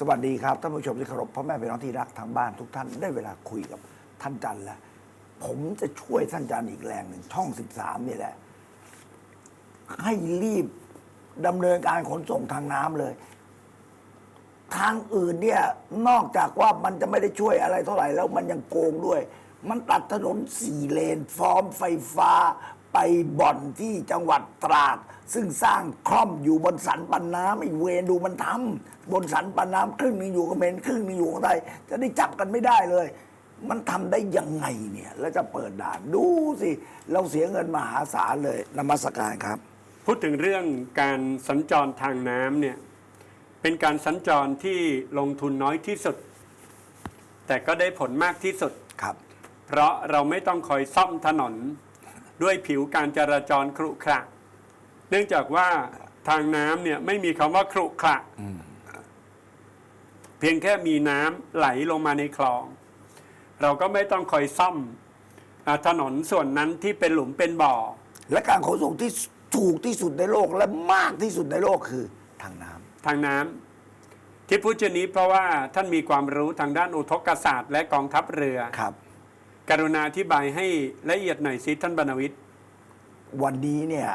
สวัสดีครับท่านผู้ชมที่เคารพพ่อแม่พี่น้องที่รักทางบ้านทุกท่านได้เวลาคุยกับท่านจันแล้วผมจะช่วยท่านจันอีกแรงหนึ่งช่อง 13 นี่แหละ ให้รีบดำเนินการขนส่งทางน้ำเลย ทางอื่นเนี่ยนอกจากว่ามันจะไม่ได้ช่วยอะไรเท่าไหร่แล้วมันยังโกงด้วย มันตัดถนนสี่เลน ฟอร์มไฟฟ้า ไปบ่อนที่จังหวัดตราด ซึ่งสร้างคล่อมอยู่บนสันปันน้ำไอ้เวรดูมันทำบนสันปันน้ำครึ่งหนึงอยู่กับเมนครึ่งหนึงอยู่กับไทยจะได้จับกันไม่ได้เลย มันทำได้ยังไงเนี่ย แล้วจะเปิดด่านดูสิ เราเสียเงินมหาศาลเลยนมัสการครับ พูดถึงเรื่องการสัญจรทางน้ำเนี่ยเป็นการสัญจรที่ลงทุนน้อยที่สุด แต่ก็ได้ผลมากที่สุดครับ เพราะเราไม่ต้องคอยซ่อมถนนด้วยผิวการจราจรครุขระ เนื่องจากว่าทางน้ำเนี่ยไม่มีคำว่าครุขระเพียงแค่มีน้ำไหลลงมาในคลอง เราก็ไม่ต้องคอยซ่อมอาถนนส่วนนั้นที่เป็นหลุมเป็นบ่อ และการขนส่งที่ถูกที่สุดในโลกและมากที่สุดในโลกคือทางน้ำทางน้ำที่พูดเช่นนี้เพราะว่าท่านมีความรู้ทางด้านอุทกศาสตร์และกองทัพเรือครับ กรุณาอธิบายให้ละเอียดหน่อยสิท่านบรรณวิทย์วันนี้เนี่ย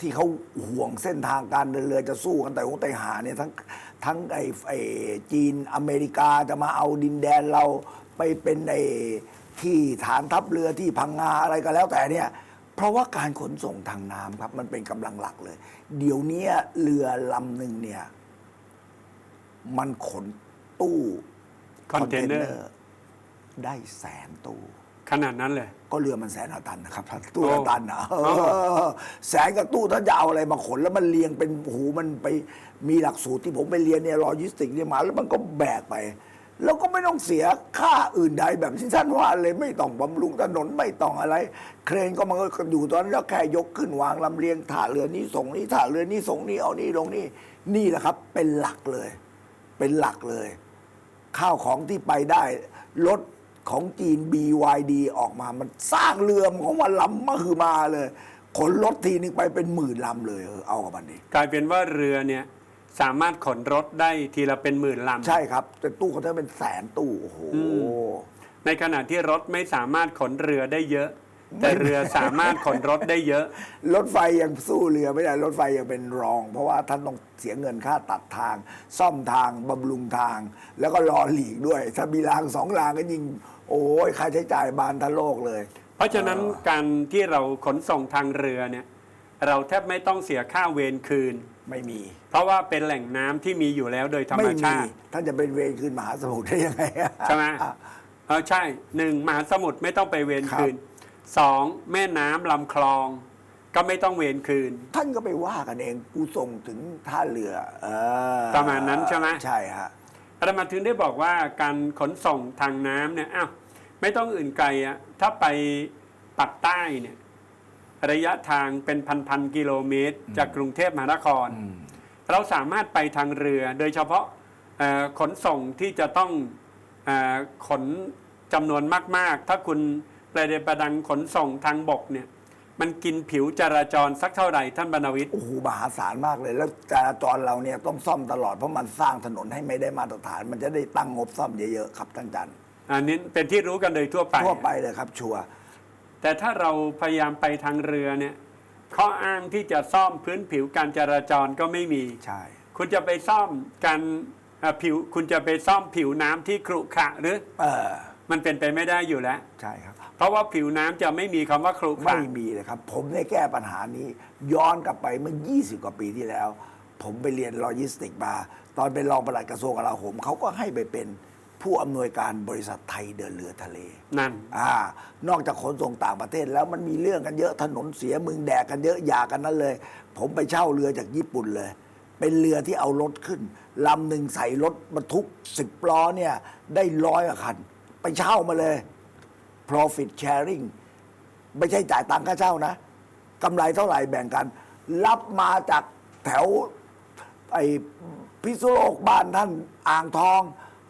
ที่เขาห่วงเส้นทางการเดินเรือจะสู้กันแต่หงแต่หาเนี่ยทั้งทั้งไอ้ไอ้จีนอเมริกาจะมาเอาดินแดนเราไปเป็นไอ้ที่ฐานทัพเรือที่พังงาอะไรก็แล้วแต่เนี่ยเพราะว่าการขนส่งทางน้ำครับ มันเป็นกำลังหลักเลย เดี๋ยวนี้เรือลำหนึ่งเนี่ยมันขนตู้คอนเทนเนอร์ได้แสนตู้ ขนาดนั้นเลย ก็เรือมันแสนละตันนะครับตู้โอ้ละตันนะเออแสนกับตู้ถ้าจะเอาอะไรมาขนแล้วมันเรียงเป็นหูมันไปมีหลักสูตรที่ผมไปเรียนเนี่ยลอจิสติกเนี่ยมาแล้วมันก็แบกไป แล้วก็ไม่ต้องเสียค่าอื่นใดแบบที่ท่านว่าเลยไม่ต้องบำรุงถนนไม่ต้องอะไร เครนก็มันก็อยู่ตอนนั้นแล้วแค่ยกขึ้นวางลำเลียงท่าเรือนี้ส่งนี้ท่าเรือนี้ส่งนี้เอานี้ลงนี่นี่แหละครับ เป็นหลักเลย เป็นหลักเลย ข้าวของที่ไปได้รถ ของจีน BYD ออกมา มันสร้างเรือของมันลำมาคือมาเลยขนรถทีนึงไปเป็นหมื่นลำเลยเออเอากับมันดิกลายเป็นว่าเรือเนี่ยสามารถขนรถได้ทีละเป็นหมื่นลำใช่ครับ แต่ตู้เขาจะเป็นแสนตู้โอ้โห ในขณะที่รถไม่สามารถขนเรือได้เยอะ แต่เรือสามารถขนรถได้เยอะ รถไฟยังสู้เรือไม่ได้รถไฟยังเป็นรอง เพราะว่าท่านต้องเสียเงินค่าตัดทาง ซ่อมทางบำรุงทาง แล้วก็รอหลีกด้วย ถ้ามีรางสองรางก็ยิ่งโอ้ยค่าใช้จ่ายบานทะโลกเลย เพราะฉะนั้นการที่เราขนส่งทางเรือเนี่ย เราแทบไม่ต้องเสียค่าเวรคืนไม่มี เพราะว่าเป็นแหล่งน้ำที่มีอยู่แล้วโดยธรรไม่มมีชาติท่านจะเป็นเวรคืนมหาสมุทรได้ยังไงอะใช่ไหมเออใช่หนึ่งมหาสมุทรไม่ต้องไปเวรครับคืน สองแม่น้ำลำคลอง ก็ไม่ต้องเวรคืน ท่านก็ไปว่ากันเองกูส่งถึงท่าเรือเออประมาณนั้นใช่ไหม ใช่ฮะอาตมาถึงได้บอกว่าการขนส่งทางน้ำเนี่ยอ้าวไม่ต้องอื่นไกลอะถ้าไปปักใต้เนี่ยระยะทางเป็นพันๆกิโลเมตร จากกรุงเทพมหานคร เราสามารถไปทางเรือ โดยเฉพาะเอ่อขนส่งที่จะต้องเออขนจำนวนมาก ๆ ถ้าคุณ ประเดประดังขนส่งทางบกเนี่ยมันกินผิวจราจรสักเท่าไหร่ท่านบรรณวิทย์โอ้โหมหาศาลมากเลย แล้วจราจรเราเนี่ยต้องซ่อมตลอดเพราะมันสร้างถนนให้ไม่ได้มาตรฐาน มันจะได้ตั้งงบซ่อมเยอะๆครับท่านจันทร์อันนี้เป็นที่รู้กันโดยทั่วไป ทั่วไปเลยครับชัวร์แต่ถ้าเราพยายามไปทางเรือเนี่ยข้ออ้างที่จะซ่อมพื้นผิวการจราจรก็ไม่มี ใช่ คุณจะไปซ่อมการเอ่อผิวคุณจะไปซ่อมผิวน้ำที่ครุขระหรือ เออมันเป็นไปไม่ได้อยู่แล้ว ใช่ครับ เพราะว่าผิวน้ำจะไม่มีคำว่าครุขระไม่มีเลยครับ ผมได้แก้ปัญหานี้ ย้อนกลับไปเมื่อ 20 กว่าปีที่แล้ว ผมไปเรียนโลจิสติกมา ตอนเป็นรองปลัดกระทรวงกลาโหมเขาก็ให้ไปเป็นผู้อำนวยการบริษัทไทยเดินเรือทะเล นั่น อ่านอกจากขนส่งต่างประเทศแล้วมันมีเรื่องกันเยอะถนนเสียมึงแดกกันเยอะอย่ากันนั้นเลย ผมไปเช่าเรือจากญี่ปุ่นเลย เป็นเรือที่เอารถขึ้นลำหนึ่งใส่รถบรรทุกสิบล้อเนี่ยได้ร้อยกว่าคัน ไปเช่ามาเลย profit sharing ไม่ใช่จ่ายตังค่าเช่านะกำไรเท่าไหร่แบ่งกัน รับมาจากแถวไอ้พิษณุโลกบ้านท่านอ่างทอง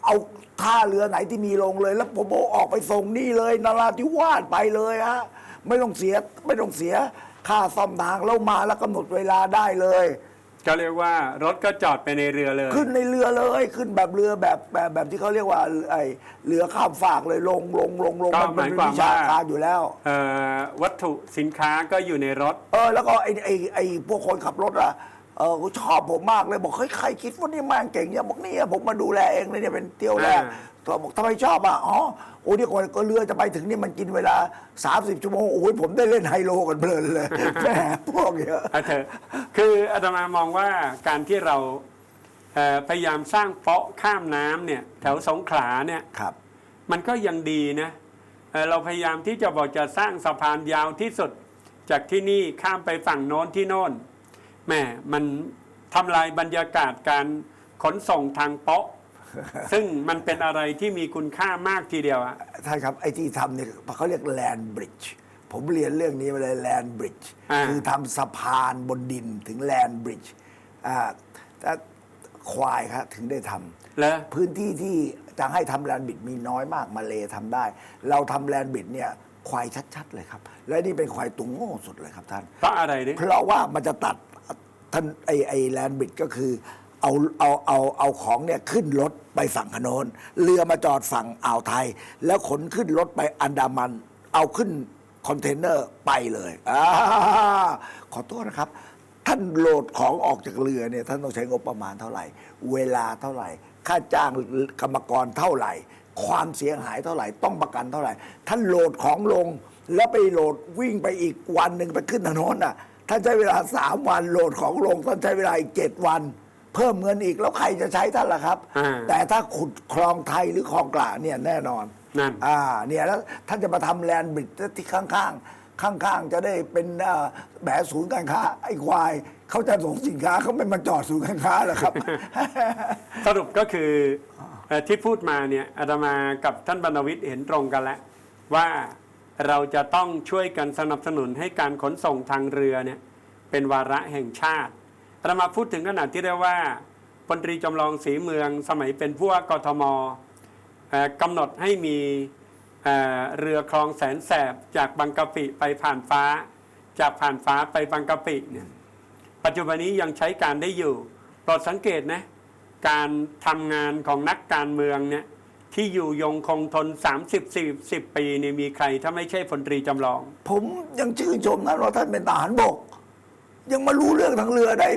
เอาท่าเรือไหนที่มีลงเลย แล้วผมโออกไปส่งนี่เลยนราธิวาสไปเลยฮะไม่ต้องเสียไม่ต้องเสียค่าซ่อมทางแล้วมาแล้วกำหนดเวลาได้เลย ก็เรียกว่ารถก็จอดไปในเรือเลย ขึ้นในเรือเลยขึ้นแบบเรือแบบแบบแบบที่เขาเรียกว่าไอเรือข้ามฟากเลยลงลงลงลงก็มันเป็นหมายความวิชาว่า การอยู่แล้ว เอ่อวัตถุสินค้าก็อยู่ในรถ เออแล้วก็ไอไอไอพวกคนขับรถอะ เออชอบผมมากเลยบอกเฮ้ยใครคิดว่านี่แม่งเก่งเนี่ยบอกเนี่ยผมมาดูแลเองเลยเนี่ยเป็นเที่ยวแรกอ่าตัวบอกทำไมชอบอะอ๋อโอ้เนี่ยก่อนก็เรือจะไปถึงนี่มันกินเวลา 30 ชั่วโมงโอ้ยผมได้เล่นไฮโลกันเพลินเลยแหมพวกเยอะเอาเถอะคืออาตมามองว่าการที่เราเอ่อพยายามสร้างเปาะข้ามน้ำเนี่ยแถวสงขลาเนี่ยครับ มันก็ยังดีนะเอ่อเราพยายามที่จะบอกจะสร้างสะพานยาวที่สุด จากที่นี่ข้ามไปฝั่งโน้นที่โน่น แหม่มันทำลายบรรยากาศการขนส่งทางเปาะ ซึ่งมันเป็นอะไรที่มีคุณค่ามากทีเดียวอะท่านครับไอ้ที่ทำเนี่ยเขาเรียกแลนบริดจ์ผมเรียนเรื่องนี้มาเลยแลนบริดจ์อ่าคือทำสะพานบนดินถึงแลนบริดจ์อ่าแต่ควายครับถึงได้ทำแล้วพื้นที่ที่จะให้ทำแลนบิดมีน้อยมากมาเลทำได้ เราทำแลนบิดเนี่ยควายชัด ๆ เลยครับ และนี่เป็นควายตัวโง่สุดเลยครับท่านเพราะอะไรดิเพราะว่ามันจะตัด ท่านไอไอแลนบิดก็คือเอาเอาเอาเอาของเนี่ยขึ้นรถไปฝั่งขนนเรือมาจอดฝั่งอ่าวไทย แล้วขนขึ้นรถไปอันดามัน เอาขึ้นคอนเทนเนอร์ไปเลยอขอโทษนะครับ ท่านโหลดของออกจากเรือเนี่ยท่านต้องใช้งบประมาณเท่าไหร่ เวลาเท่าไหร่ ค่าจ้างกรรมกรเท่าไหร่ ความเสียหายเท่าไหร่ ต้องประกันเท่าไหร่ ท่านโหลดของลง แล้วไปโหลดวิ่งไปอีกวันหนึ่งไปขึ้นถนนน่ะ ท่านใช้เวลาสามวันโหลดของลงท่านใช้เวลาอีกเจ็ดวัน เพิ่มเงินอีกแล้วใครจะใช้ท่านล่ะครับ อ่า แต่ถ้าขุดคลองไทยหรือคลองกลาเนี่ยแน่นอน นั่น อ่าเนี่ยแล้วท่านจะมาทำแลนด์บริดจ์ที่ข้างๆ ข้างๆ จะได้เป็นเอ่อแหมศูนย์การค้า ไอ้ควาย เขาจะส่งสินค้าเขาไม่มาจอดศูนย์การค้าเหรอครับ สรุปก็คือเอ่อที่พูดมาเนี่ยอาตมากับท่านบรรณวิทย์เห็นตรงกันแล้วว่า เราจะต้องช่วยกันสนับสนุนให้การขนส่งทางเรือเนี่ยเป็นวาระแห่งชาติอามาพูดถึงขนาดที่เรียกว่าพลตรีจำลองศรีเมืองสมัยเป็นผู้ว่ากทมกำหนดให้มีเอ่อเรือคลองแสนแสบจากบางกะปิไปผ่านฟ้า จากผ่านฟ้าไปบางกะปิเนี่ยปัจจุบันนี้ยังใช้การได้อยู่โปรดสังเกตนะการทำงานของนักการเมืองเนี่ย ที่อยู่ยงคงทน 30 40 ปีเนี่ยมีใคร ถ้าไม่ใช่พลตรีจำลอง ผมยังชื่นชมนะว่าท่านเป็นทหารบก ยังมารู้เรื่องทางเรือได้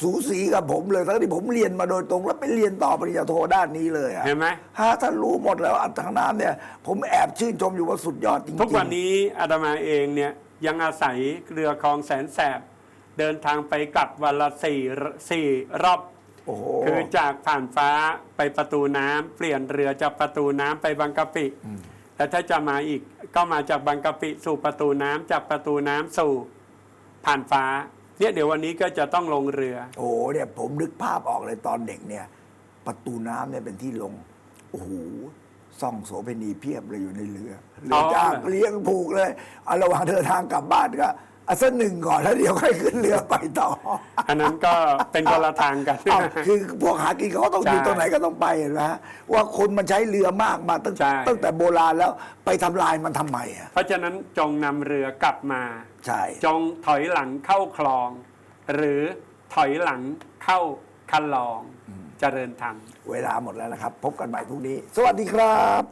สูสีกับผมเลยทั้งที่ผมเรียนมาโดยตรง แล้วไปเรียนต่อปริญญาโทด้านนี้เลยอะเห็นไหมฮะท่านรู้หมดแล้วอันทางน้ำเนี่ย ผมแอบชื่นชมอยู่ว่าสุดยอดจริงๆทุกวันนี้อาตมาเองเนี่ยยังอาศัยเรือคลองแสนแสบ เดินทางไปกลับวันละสี่สี่รอบโอ้โห คือจากผ่านฟ้าไปประตูน้ำเปลี่ยนเรือจากประตูน้ำไปบางกะปิแล้วถ้าจะมาอีกก็มาจากบางกะปิสู่ประตูน้ำจากประตูน้ำสู่ผ่านฟ้า เนี่ยเดี๋ยววันนี้ก็จะต้องลงเรือ โอ้โหเนี่ยผมนึกภาพออกเลยตอนเด็กเนี่ย ประตูน้ำเนี่ยเป็นที่ลงโอ้โหซ่องโสเภณีเพียบเลยอยู่ในเรือเรือจ้างเลี้ยงผูกเลยเอาระหว่างเดินทางกลับบ้านก็เอาสักหนึ่งก่อนแล้วเดี๋ยวค่อยขึ้นเรือไปต่อ อันนั้นก็เป็นคนละทางกัน อ้าวคือพวกหากินเขาก็ต้องอยู่ใช่ตรงไหนก็ต้องไปเห็นไหมฮะว่าคนมันใช้เรือมากมาตั้งใช่ ตั้งแต่โบราณแล้วไปทำลายมันทำไมอะเพราะฉะนั้นจงนำเรือกลับมา ใช่ จงถอยหลังเข้าคลอง หรือถอยหลังเข้าคันลองเจริญธรรม เวลาหมดแล้วนะครับ พบกันใหม่พรุ่งนี้ สวัสดีครับ